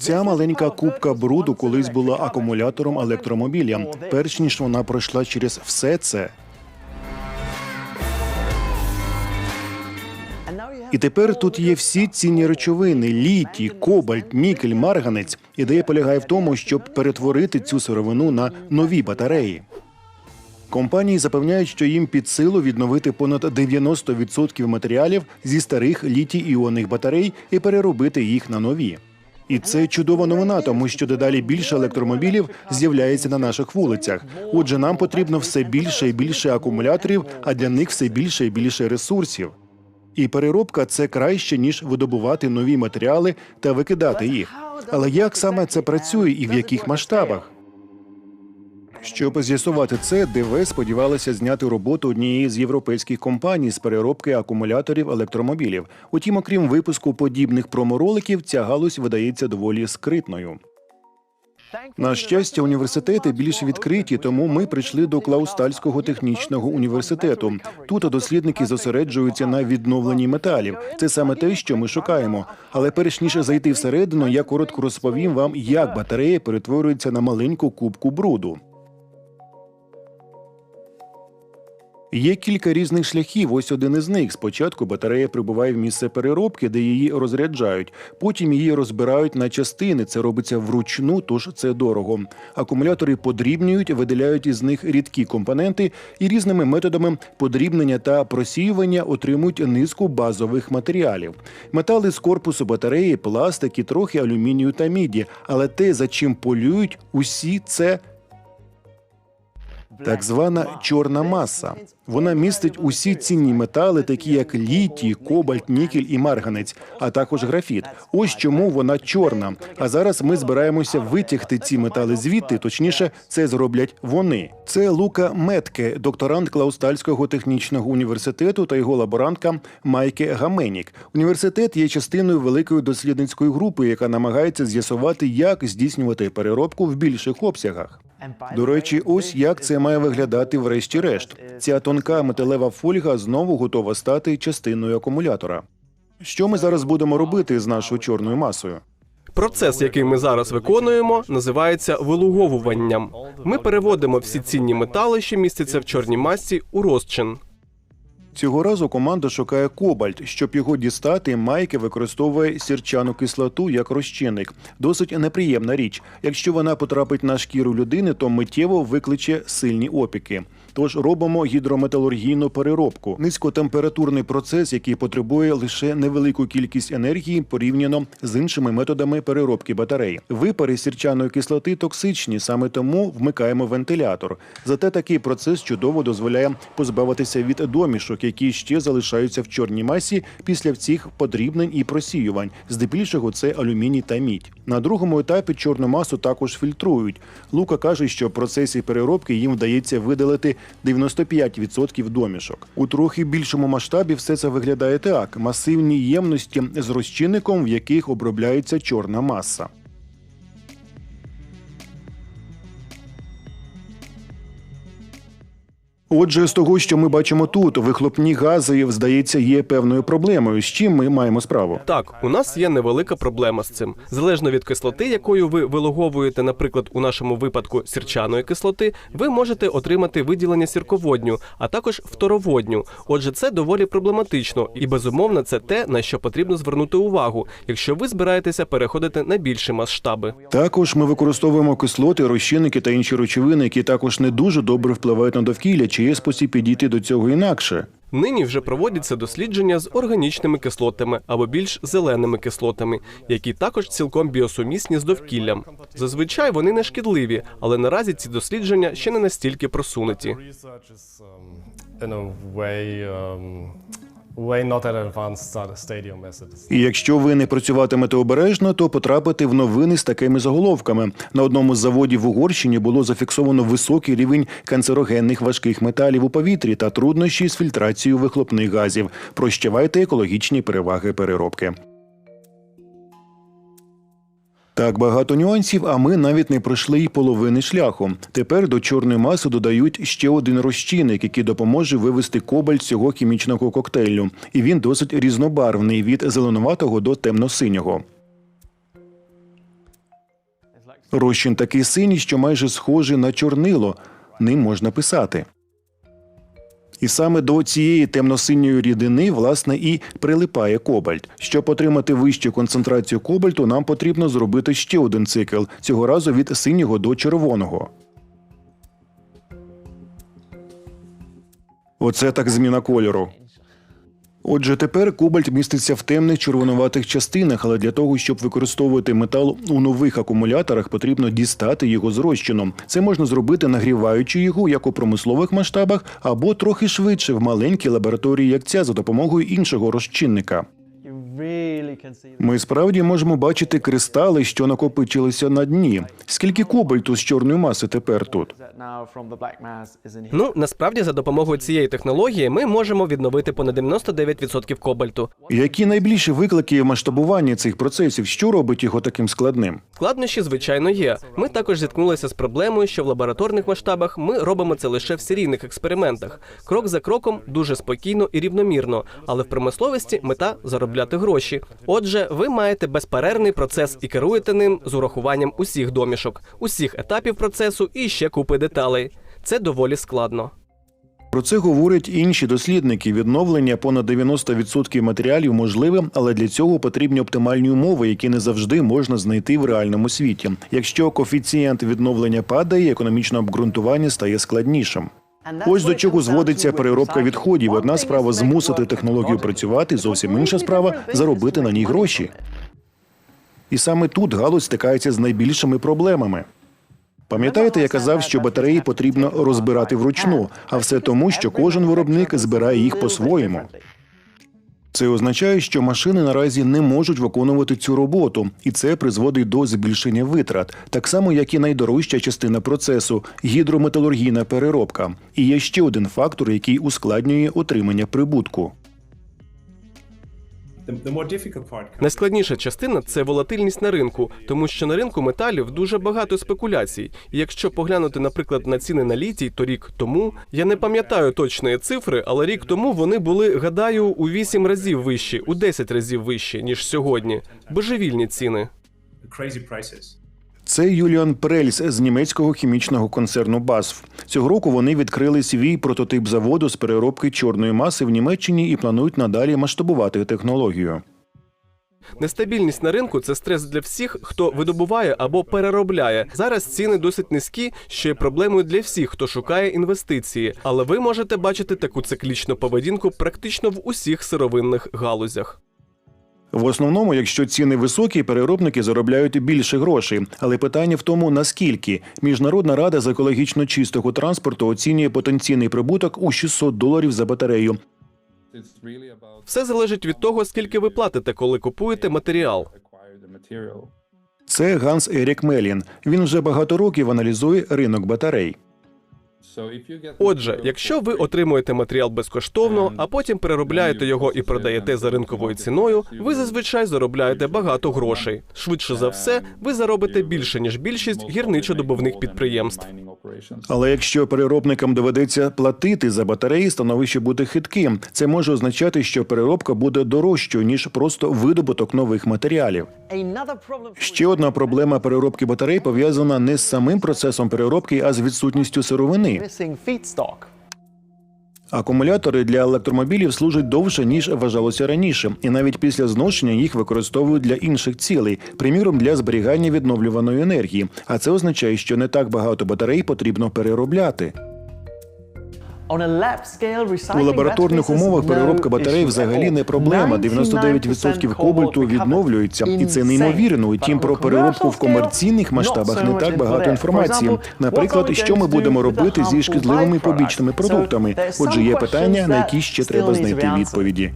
Ця маленька кубка бруду колись була акумулятором електромобіля. Перш ніж вона пройшла через все це. І тепер тут є всі цінні речовини: літій, кобальт, нікель, марганець. Ідея полягає в тому, щоб перетворити цю сировину на нові батареї. Компанії запевняють, що їм під силу відновити понад 90% матеріалів зі старих літій-іонних батарей і переробити їх на нові. І це чудова новина, тому що дедалі більше електромобілів з'являється на наших вулицях. Отже, нам потрібно все більше і більше акумуляторів, а для них все більше і більше ресурсів. І переробка це краще ніж видобувати нові матеріали та викидати їх. Але як саме це працює і в яких масштабах? Щоб з'ясувати це, ДВ сподівалося зняти роботу однієї з європейських компаній з переробки акумуляторів електромобілів. Утім, окрім випуску подібних промороликів, ця галузь видається доволі скритною. На щастя, університети більш відкриті, тому ми прийшли до Клаустальського технічного університету. Тут дослідники зосереджуються на відновленні металів. Це саме те, що ми шукаємо. Але перш ніж зайти всередину, я коротко розповім вам, як батарея перетворюється на маленьку кубку бруду. Є кілька різних шляхів. Ось один із них. Спочатку батарея прибуває в місце переробки, де її розряджають. Потім її розбирають на частини. Це робиться вручну, тож це дорого. Акумулятори подрібнюють, видаляють із них рідкі компоненти і різними методами подрібнення та просіювання отримують низку базових матеріалів. Метали з корпусу батареї, пластик і трохи алюмінію та міді. Але те, за чим полюють, усі це так звана чорна маса. Вона містить усі цінні метали, такі як літій, кобальт, нікель і марганець, а також графіт. Ось чому вона чорна. А зараз ми збираємося витягти ці метали звідти. Точніше, це зроблять вони. Це Лука Метке, докторант Клаустальського технічного університету та його лаборантка Майке Гаменік. Університет є частиною великої дослідницької групи, яка намагається з'ясувати, як здійснювати переробку в більших обсягах. До речі, ось як це має виглядати врешті-решт. Ця тонка металева фольга знову готова стати частиною акумулятора. Що ми зараз будемо робити з нашою чорною масою? Процес, який ми зараз виконуємо, називається вилуговуванням. Ми переводимо всі цінні метали, що містяться в чорній масі, у розчин. Цього разу команда шукає кобальт. Щоб його дістати, майки використовує сірчану кислоту як розчинник. Досить неприємна річ. Якщо вона потрапить на шкіру людини, то миттєво викличе сильні опіки. Тож робимо гідрометалургійну переробку. Низькотемпературний процес, який потребує лише невелику кількість енергії порівняно з іншими методами переробки батарей. Випари сірчаної кислоти токсичні, саме тому вмикаємо вентилятор. Зате такий процес чудово дозволяє позбавитися від домішок, які ще залишаються в чорній масі після цих подрібнень і просіювань. Здебільшого це алюміній та мідь. На другому етапі чорну масу також фільтрують. Лука каже, що в процесі переробки їм вдається видалити 95% домішок. У трохи більшому масштабі все це виглядає так: масивні ємності з розчинником, в яких обробляється чорна маса. Отже, з того, що ми бачимо тут, вихлопні гази, здається, є певною проблемою. З чим ми маємо справу? Так, у нас є невелика проблема з цим. Залежно від кислоти, якою ви вилуговуєте, наприклад, у нашому випадку сірчаної кислоти, ви можете отримати виділення сірководню, а також фтороводню. Отже, це доволі проблематично, і безумовно це те, на що потрібно звернути увагу, якщо ви збираєтеся переходити на більші масштаби. Також ми використовуємо кислоти, розчинники та інші речовини, які також не дуже добре впливають на довкілля. Чи є спосіб підійти до цього інакше? Нині вже проводяться дослідження з органічними кислотами або більш зеленими кислотами, які також цілком біосумісні з довкіллям. Зазвичай вони не шкідливі, але наразі ці дослідження ще не настільки просунуті. Way. І якщо ви не працюватимете обережно, то потрапите в новини з такими заголовками. На одному з заводів в Угорщині було зафіксовано високий рівень канцерогенних важких металів у повітрі та труднощі з фільтрацією вихлопних газів. Прощавайте екологічні переваги переробки. Так багато нюансів, а ми навіть не пройшли й половини шляху. Тепер до чорної маси додають ще один розчинник, який допоможе вивести кобальт цього хімічного коктейлю. І він досить різнобарвний від зеленуватого до темно-синього. Розчин такий синій, що майже схожий на чорнило. Ним можна писати. І саме до цієї темно-синьої рідини, власне, і прилипає кобальт. Щоб отримати вищу концентрацію кобальту, нам потрібно зробити ще один цикл, цього разу від синього до червоного. Оце так зміна кольору. Отже, тепер кобальт міститься в темних червонуватих частинах, але для того, щоб використовувати метал у нових акумуляторах, потрібно дістати його з розчином. Це можна зробити, нагріваючи його як у промислових масштабах, або трохи швидше в маленькій лабораторії, як ця, за допомогою іншого розчинника. Ми справді можемо бачити кристали, що накопичилися на дні. Скільки кобальту з чорної маси тепер тут? Ну насправді за допомогою цієї технології ми можемо відновити понад 99% кобальту. Які найбільші виклики в масштабуванні цих процесів? Що робить його таким складним? Складнощі, звичайно, є. Ми також зіткнулися з проблемою, що в лабораторних масштабах ми робимо це лише в серійних експериментах. Крок за кроком, дуже спокійно і рівномірно. Але в промисловості мета заробляти гроші. Отже, ви маєте безперервний процес і керуєте ним з урахуванням усіх домішок, усіх етапів процесу і ще купи деталей. Це доволі складно. Про це говорять інші дослідники. Відновлення понад 90% матеріалів можливе, але для цього потрібні оптимальні умови, які не завжди можна знайти в реальному світі. Якщо коефіцієнт відновлення падає, економічне обґрунтування стає складнішим. Ось до чого зводиться переробка відходів. Одна справа змусити технологію працювати, зовсім інша справа заробити на ній гроші. І саме тут галузь стикається з найбільшими проблемами. Пам'ятаєте, я казав, що батареї потрібно розбирати вручну, а все тому, що кожен виробник збирає їх по-своєму. Це означає, що машини наразі не можуть виконувати цю роботу, і це призводить до збільшення витрат, так само як і найдорожча частина процесу гідрометалургійна переробка. І є ще один фактор, який ускладнює отримання прибутку. Найскладніша частина це волатильність на ринку, тому що на ринку металів дуже багато спекуляцій. І якщо поглянути, наприклад, на ціни на літій, то рік тому я не пам'ятаю точної цифри, але рік тому вони були, гадаю, у 8 разів вищі, у 10 разів вищі ніж сьогодні. Божевільні ціни. Це Юліан Прельс з німецького хімічного концерну BASF. Цього року вони відкрили свій прототип заводу з переробки чорної маси в Німеччині і планують надалі масштабувати технологію. Нестабільність на ринку це стрес для всіх, хто видобуває або переробляє. Зараз ціни досить низькі, що є проблемою для всіх, хто шукає інвестиції. Але ви можете бачити таку циклічну поведінку практично в усіх сировинних галузях. В основному, якщо ціни високі, переробники заробляють більше грошей. Але питання в тому, наскільки міжнародна рада з екологічно чистого транспорту оцінює потенційний прибуток у 600 доларів за батарею. Все залежить від того, скільки ви платите, коли купуєте матеріал. Це Ганс Ерік Мелін. Він вже багато років аналізує ринок батарей. Отже, якщо ви отримуєте матеріал безкоштовно, а потім переробляєте його і продаєте за ринковою ціною, ви зазвичай заробляєте багато грошей. Швидше за все, ви заробите більше ніж більшість most гірничодобувних підприємств. Але якщо переробникам доведеться платити за батареї, становище буде хитким. Це може означати, що переробка буде дорожчою ніж просто видобуток нових матеріалів. Ще одна проблема переробки батарей пов'язана не з самим процесом переробки, а з відсутністю сировини. Missing. Акумулятори для електромобілів служать довше ніж вважалося раніше, і навіть після зношення їх використовують для інших цілей, приміром для зберігання відновлюваної енергії. А це означає, що не так багато батарей потрібно переробляти. У лабораторних умовах переробка батарей взагалі не проблема. 99% 99% кобальту відновлюється, і це неймовірно. Утім, про переробку в комерційних масштабах не так багато інформації. Наприклад, що ми будемо робити зі шкідливими побічними продуктами. Отже, є питання, на які ще треба знайти відповіді.